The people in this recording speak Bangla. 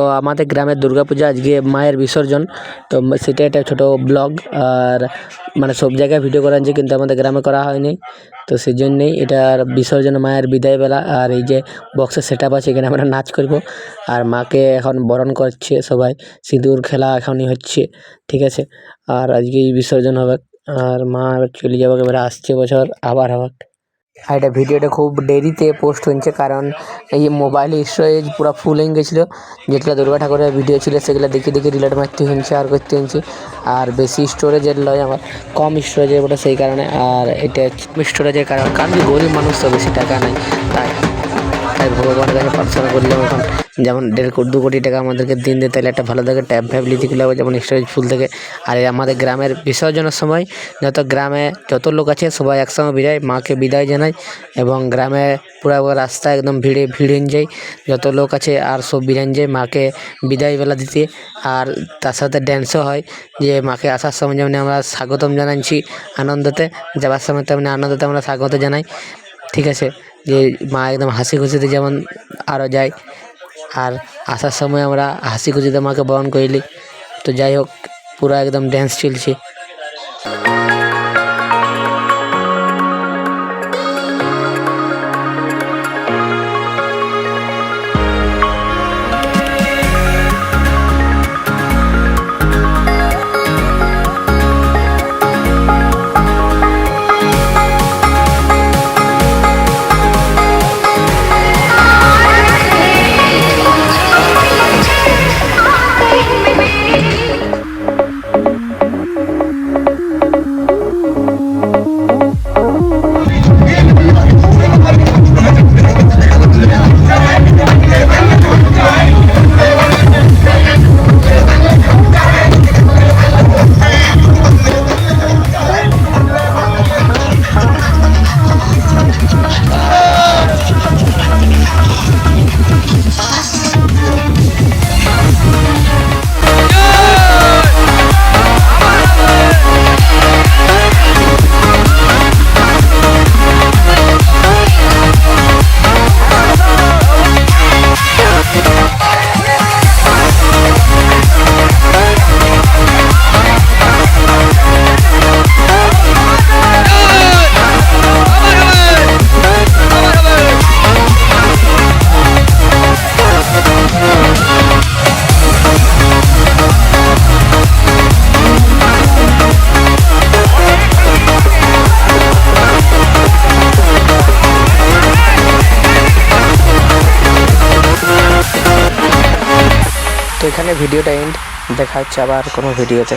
তো আমাদের গ্রামের দুর্গাপূজা আজকে মায়ের বিসর্জন। তো সেটা একটা ছোটো ব্লগ আর মানে সব জায়গায় ভিডিও করা হয়েছে কিন্তু আমাদের গ্রামে করা হয়নি। তো সেই জন্যেই এটার বিসর্জন মায়ের বিদায়বেলা, আর এই যে বক্সের সেট আপ আছে এখানে আমরা নাচ করব। আর মাকে এখন বরণ করছে সবাই, সিঁদুর খেলা এখনই হচ্ছে, ঠিক আছে? আর আজকেই বিসর্জন হবে, আর মা চলে যাবে এবারে আসছে বছর আবার হবে। আর এটা ভিডিওটা খুব দেরিতে পোস্ট হয়েছে কারণ এই মোবাইল স্টোরেজ পুরো ফুল হয়ে গেছিল। যেগুলো দুর্গা ঠাকুরের ভিডিও ছিল, সেগুলো দেখে দেখে রিলেট মারতে হয়েছে, আর করতে হয়েছে। আর বেশি স্টোরেজের লয় আমার কম স্টোরেজের ওটা সেই কারণে। আর এটা স্টোরেজের কারণ কারণ গরিব মানুষ তো বেশি টাকা নেই তাই। তাই ভগবানের কাছে প্রার্থনা করলাম এখন, যেমন দেড় কোটি দু কোটি টাকা আমাদেরকে দিন দিতে তাহলে একটা ভালো থাকে ট্যাব ফ্যাব লিতে গেলে যেমন স্টোরেজ ফুল থাকে। আর আমাদের গ্রামের বিসর্জনের সময় যত গ্রামে যত লোক আছে, সবাই একসঙ্গে বিদায়, মাকে বিদায় জানাই এবং গ্রামে পুরো রাস্তা একদম ভিড়ে, ভিড় যায় যত লোক আছে আর সব বিরান যায় মাকে বিদায়বেলা দিতে। আর তার সাথে ড্যান্সও হয়, যে মাকে আসার সময় যেমন আমরা স্বাগতম জানাচ্ছি আনন্দতে যাওয়ার সময় তেমনি আনন্দতে আমরা স্বাগত জানাই। ঠিক আছে? যে মা একদম হাসি খুশিতে যেমন আরও যায়, আর আসার সময় আমরা হাসি খুশিতে মাকে বরণ করিলি। তো যাই হোক, পুরো একদম ড্যান্স চলছে। এখানে ভিডিওটা এন্ড দেখা হচ্ছে আবার কোনো ভিডিওতে।